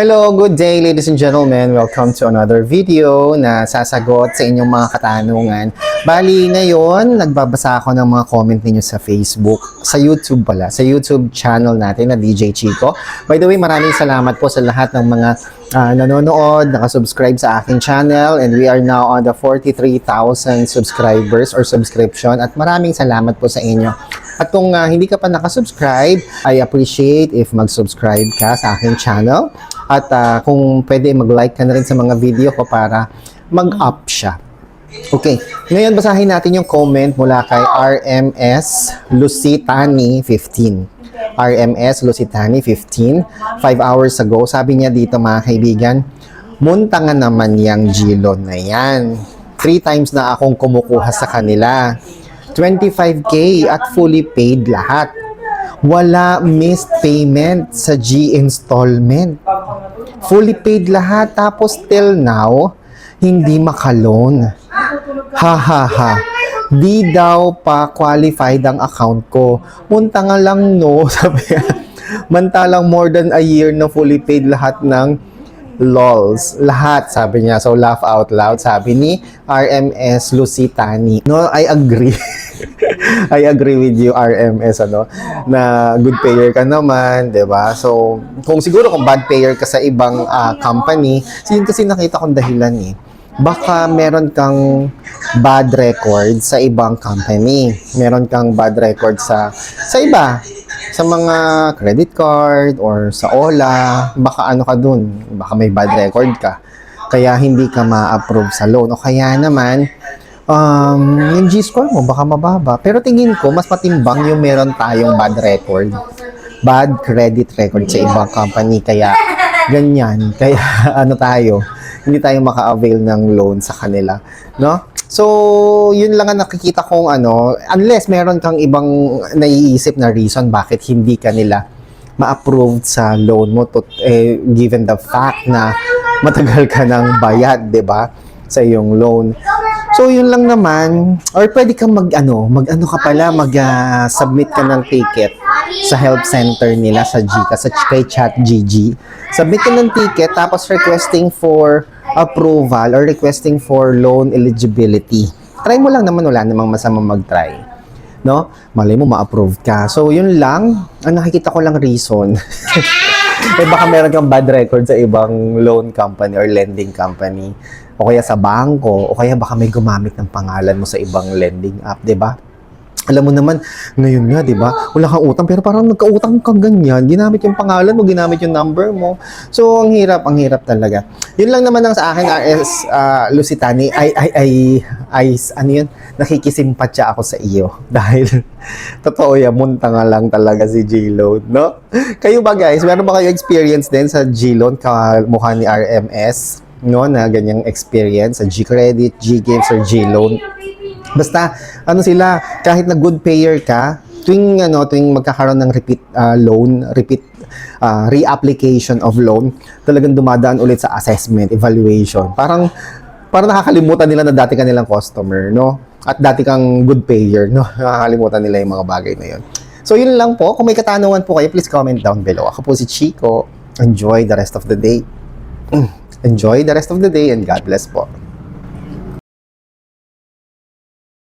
Hello, good day ladies and gentlemen. Welcome to another video na sasagot sa inyong mga katanungan. Bali, ngayon, nagbabasa ako ng mga comment ninyo sa Facebook, sa YouTube pala, sa YouTube channel natin na DJ Chico. By the way, maraming salamat po sa lahat ng mga ah, nanonood, nakasubscribe sa aking channel and we are now on the 43,000 subscribers or subscription at maraming salamat po sa inyo. At kung ah, hindi ka pa nakasubscribe, I appreciate if mag-subscribe ka sa aking channel. At ah, kung pwede, mag-like ka na rin sa mga video ko para mag-up siya. Okay, ngayon basahin natin yung comment mula kay RMS Lucitani 15. RMS Lucitani 15, 5 hours ago. Sabi niya dito mga kaibigan, muntangan naman yung Gilon na yan. Three times na akong kumukuha sa kanila. 25k at fully paid lahat. Wala missed payment sa G installment. Fully paid lahat tapos till now hindi makaloan. Ha ha ha. Di daw pa qualified ang account ko. Munta nga lang no, sabi niya. Mantalang more than a year na fully paid lahat ng lols. Lahat, sabi niya. So, laugh out loud. Sabi ni RMS Lucitani. No, I agree. I agree with you, RMS, ano, na good payer ka naman, 'di ba So, kung siguro kung bad payer ka sa ibang ah, company, yun kasi nakita kong dahilan eh. Baka meron kang bad record sa ibang company. Meron kang bad record sa sa iba sa mga credit card or sa OLA, baka ano ka dun, baka may bad record ka. Kaya hindi ka ma-approve sa loan. O kaya naman, um, yung G-score mo baka mababa. Pero tingin ko, mas matimbang yung meron tayong bad record. Bad credit record sa ibang company. Kaya ganyan. Kaya ano tayo, hindi tayo maka-avail ng loan sa kanila. No? So, yun lang ang nakikita kong ano, unless meron kang ibang naiisip na reason bakit hindi ka nila ma-approved sa loan mo to, eh, given the fact na matagal ka ng bayad, 'di ba? Sa iyong loan. So, yun lang naman. Or pwede kang mag, ano, mag, ano ka pala, mag, ah, submit ka ng ticket sa help center nila sa Gca, sa kay chat GG. Submit ka ng ticket, tapos requesting for approval or requesting for loan eligibility. Try mo lang naman, wala namang masama mag-try. No? Malay mo, ma-approve ka. So, yun lang. Ang nakikita ko lang reason. eh, baka meron kang bad record sa ibang loan company or lending company. O kaya sa bangko. O kaya baka may gumamit ng pangalan mo sa ibang lending app, 'di ba? Alam mo naman, ngayon nga, di ba? Wala kang utang, pero parang nagkautang kang ganyan. Ginamit yung pangalan mo, ginamit yung number mo. So, ang hirap, ang hirap talaga. Yun lang naman ang sa akin, RS uh, Lusitani, ay, ay, ay, ay, ano yun? Nakikisimpatya ako sa iyo. Dahil, totoo yan, munta nga lang talaga si G-Loan, no? Kayo ba guys, meron ba kayo experience din sa G-Loan, kamukha ni RMS? No, na ganyang experience sa G-Credit, G-Games, or G-Loan? Basta, ano sila, kahit na good payer ka, tuwing, ano, tuwing magkakaroon ng repeat ah, loan, repeat ah, reapplication of loan, talagang dumadaan ulit sa assessment, evaluation. Parang, parang nakakalimutan nila na dati ka nilang customer, no? At dati kang good payer, no? Nakakalimutan nila yung mga bagay na yun. So, yun lang po. Kung may katanungan po kayo, please comment down below. Ako po si Chico. Enjoy the rest of the day. Enjoy the rest of the day and God bless po.